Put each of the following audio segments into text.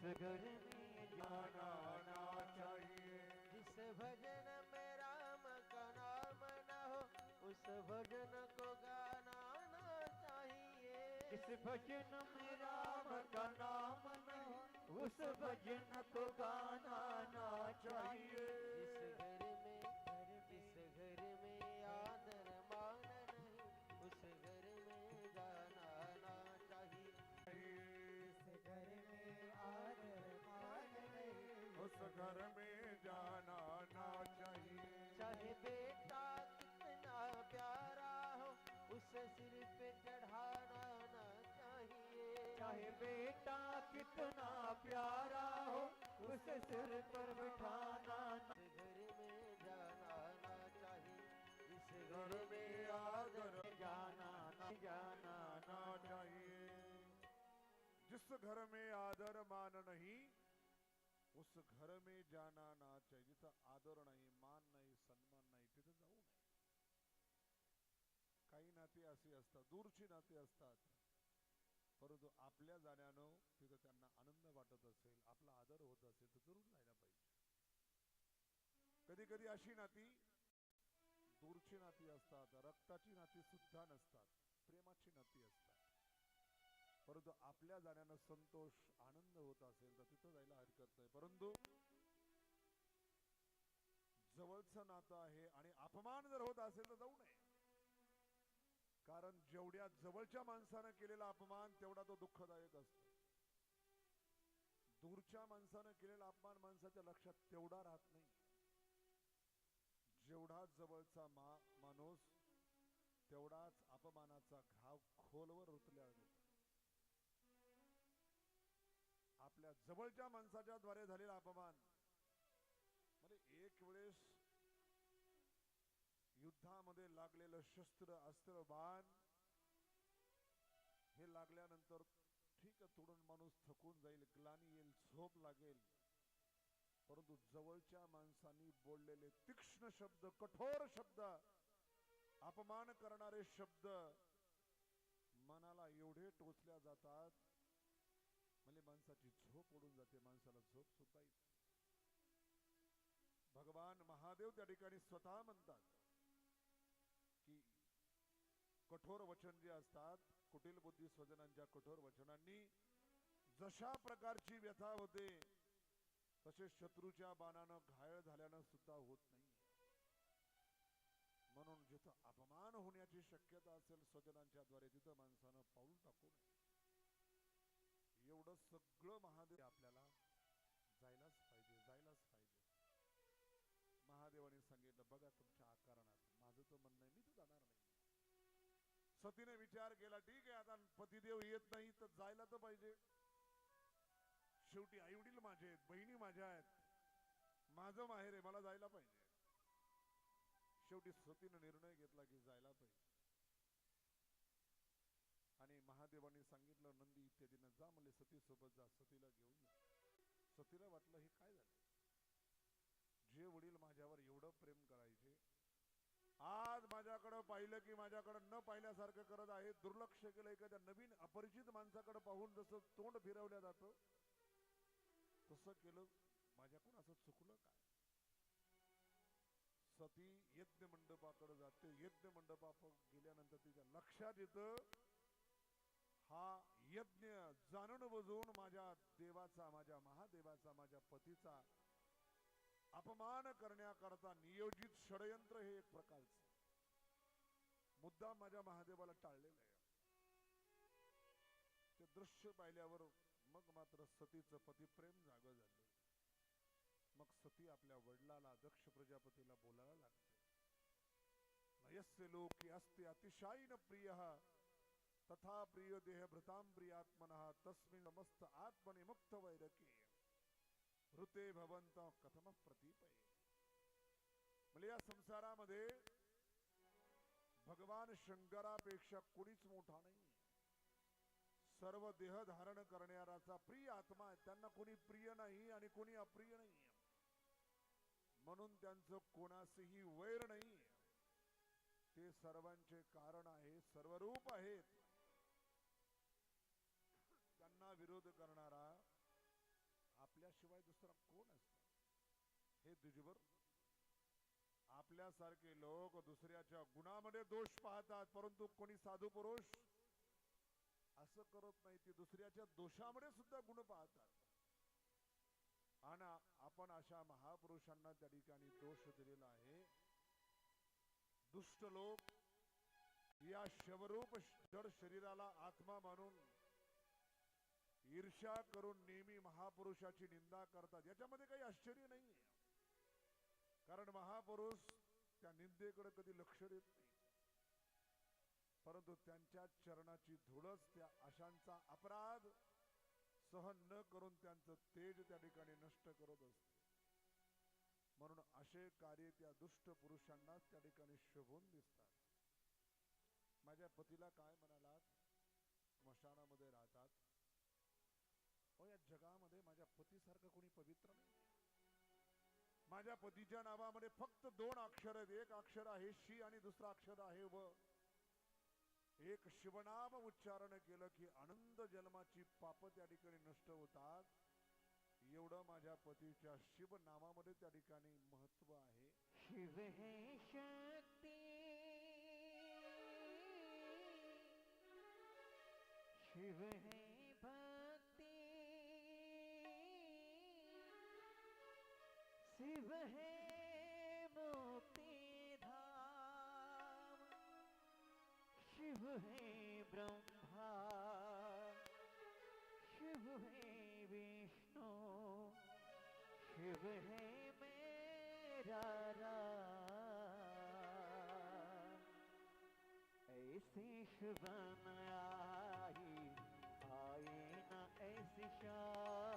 जिस घर में जाना ना चाहिए। जिस भजन में राम का नाम न हो, उस भजन को गाना ना चाहिए। जिस भजन में राम का नाम हो, उस भजन को गाना ना चाहिए। घर में जाना ना चाहिए। चाहे बेटा कितना प्यारा हो उसे सिर पे चढ़ाना ना चाहिए। चाहे बेटा कितना प्यारा हो उसे सिर पर बिठाना घर में जाना ना चाहिए इस घर में आदर जाना ना जाना ना चाहिए। जिस घर में आदर मान नहीं उस घर में जाना ना चाहिए जिथं आदर नाही मान नाही सन्मान नाही तिथे जाऊ नये। काही नाती अशी असतात दूरची नाती असतात परंतु आपल्या जाण्यानं तिथं त्यांना आनंद वाटत असेल आपला आदर होत असेल तर जरूर जायला पाहिजे. कधी कधी अशी नाती दूरची नाती असतात रक्ताची नाती सुद्धा नसतात प्रेमाची नाती असतात. परंतु आपल्या जाण्यानं संतोष आनंद होत असेल तर तिथं जायला हरकत नाही. परंतु जवळचं नातं आहे आणि अपमान जर होत असेल तर जाऊ नये. कारण जेवढ्या जवळच्या माणसानं केलेला अपमान तेवढा तो दुःखदायक असतो. दूरच्या माणसानं केलेला अपमान माणसाच्या लक्षात तेवढा राहत नाही. जेवढा जवळचा मा माणूस तेवढाच अपमानाचा घाव खोलवर रुतल्या जातो. आपल्या जवळच्या माणसाच्या द्वारे झालेला अपमान. म्हणजे एक वेळेस युद्धामध्ये लागलेलं शस्त्र अस्त्र बाण हे लागल्यानंतर ठीक तोडून माणूस थकून जाईल ग्लानी येईल झोप लागेल. परंतु जवळच्या माणसांनी बोललेले तीक्ष्ण शब्द कठोर शब्द अपमान करणारे शब्द मनाला एवढे टोचल्या जातात माणसाची झोप ओढून जाते माणसाला झोप सुद्धा येते भगवान महादेव त्या ठिकाणी स्वतः म्हणतात की कठोर वचन जे असतात कुटील बुद्धी स्वजनांच्या कठोर वचनांनी जशा प्रकारची व्यथा होते तसे शत्रूच्या बाणानं घायल झाल्यानं सुद्धा होत नाही. म्हणून जिथं अपमान होण्याची शक्यता असेल स्वजनांच्या द्वारे तिथं माणसानं पाऊल टाकू नये. एवढं सगळं महादेव आपल्याला जायलाच पाहिजे जायलाच पाहिजे. महादेवाने सांगितलं बघा तुमच्या आकारणात माझं तो म्हणणं मी तर जाणार नाही. सतीने विचार केला ठीक आहे आता पतिदेव येत नाही तर जायला तर पाहिजे. शेवटी आई वडील माझे आहेत बहिणी माझ्या आहेत. माझं माहेर आहे मला जायला पाहिजे. शेवटी सतीनं निर्णय घेतला की जायला पाहिजे आणि महादेवाने सांगितलं नंदी जा म्हणले सती सोबत जा सतीला घेऊन जा सतीला वाटलं हे काय झालं? जे वडील माझ्यावर एवढं प्रेम करायचे आज माझ्याकडं पाहिलं की माझ्याकडं न पाहिल्यासारखं करत आहे दुर्लक्ष केलं एखाद्या नवीन अपरिचित माणसाकडे पाहून जसं तोंड फिरवलं जातं तसं केलं माझ्याकडून असं चुकलं काय? सती यज्ञ मंडपाकडे जाते यज्ञ मंडपा गेल्यानंतर तिच्या लक्षात येतं हा यज्ञ जाणून बुजून माझ्या देवाचा माझ्या महादेवाचा माझ्या पतीचा अपमान करण्याकरता नियोजित षडयंत्र हे एक प्रकारचं. मुद्दा माझ्या महादेवाला टाळलेलं आहे. ते दृश्य पाहिल्यावर मग मात्र सतीचं पती प्रेम जाग झालं. मग सती आपल्या वडिलाला दक्ष प्रजापतीला बोलायला लागते नयस्य लोक असते अतिशायीन प्रिय. तथा प्रिय देह भृताम प्रियात्मन तस्मिन समस्त आत्मनि मुक्त वैरके ऋते भवंत कथम प्रतीपय। म्हणजे या संसारामध्ये भगवान शंकरापेक्षा कोणीच मोठा नाही सर्व देह धारण करणाराचा प्रिय आत्मा आहे. त्यांना कोणी प्रिय नाही आणि कोणी अप्रिय नाही म्हणून त्यांचं कोणासही वैर नाही ते सर्वांचे कारण आहे सर्वरूप आहेत. विरोध करणारा आपल्याशिवाय दुसरा कोण असतो हे तुझीवर आपल्यासारखे लोक दुसऱ्याच्या गुणामध्ये दोष पाहतात परंतु कोणी साधू पुरुष असं करत नाही ती दुसऱ्याच्या दोषामध्ये सुद्धा गुण पाहतात. आणि आपण अशा महापुरुषांना त्या ठिकाणी दोष दिलेला आहे. दुष्ट लोक या शवरूप जड शरीराला आत्मा मानून ईर्ष्या करून नेहमी महापुरुषाची निंदा करतात. याच्यामध्ये काही आश्चर्य नाही कारण महापुरुष त्या निंदेकडे कधी लक्ष देत नाही. परंतु त्यांच्या चरणाची धुळच त्या अशांचा अपराध सहन न करून त्यांचं तेज त्या ठिकाणी नष्ट करत असते. म्हणून असे कार्य त्या दुष्ट पुरुषांना त्या ठिकाणी शोभून दिसतात. माझ्या पतीला काय म्हणालात? स्मशानामध्ये राहतात. हो या जगामध्ये माझ्या पतीसारखं कोणी पवित्र नाही माझ्या पतीच्या नावामध्ये फक्त दोन अक्षर आहेत. एक अक्षर आहे शी आणि दुसरं अक्षर आहे व. एक शिवनाम उच्चारण केलं की आनंद जन्माची पाप त्या ठिकाणी नष्ट होतात. एवढं माझ्या पतीच्या शिव नामामध्ये त्या ठिकाणी महत्त्व आहे. शिव हे शक्ती. शिव शिव हे मुक्ति धाम। शिव हे ब्रह्मा। शिव हे विष्णु। शिव हे मेरा राम। ऐसी शुभ आई आए ना ऐसी शाम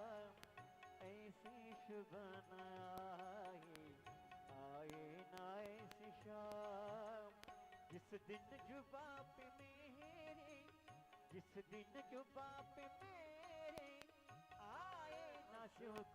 ऐसी शुभन आई आए ना ऐसी शाम। जिस दिन जुबा पे मेरे जिस दिन जुबा पे मेरे आए ना शुभ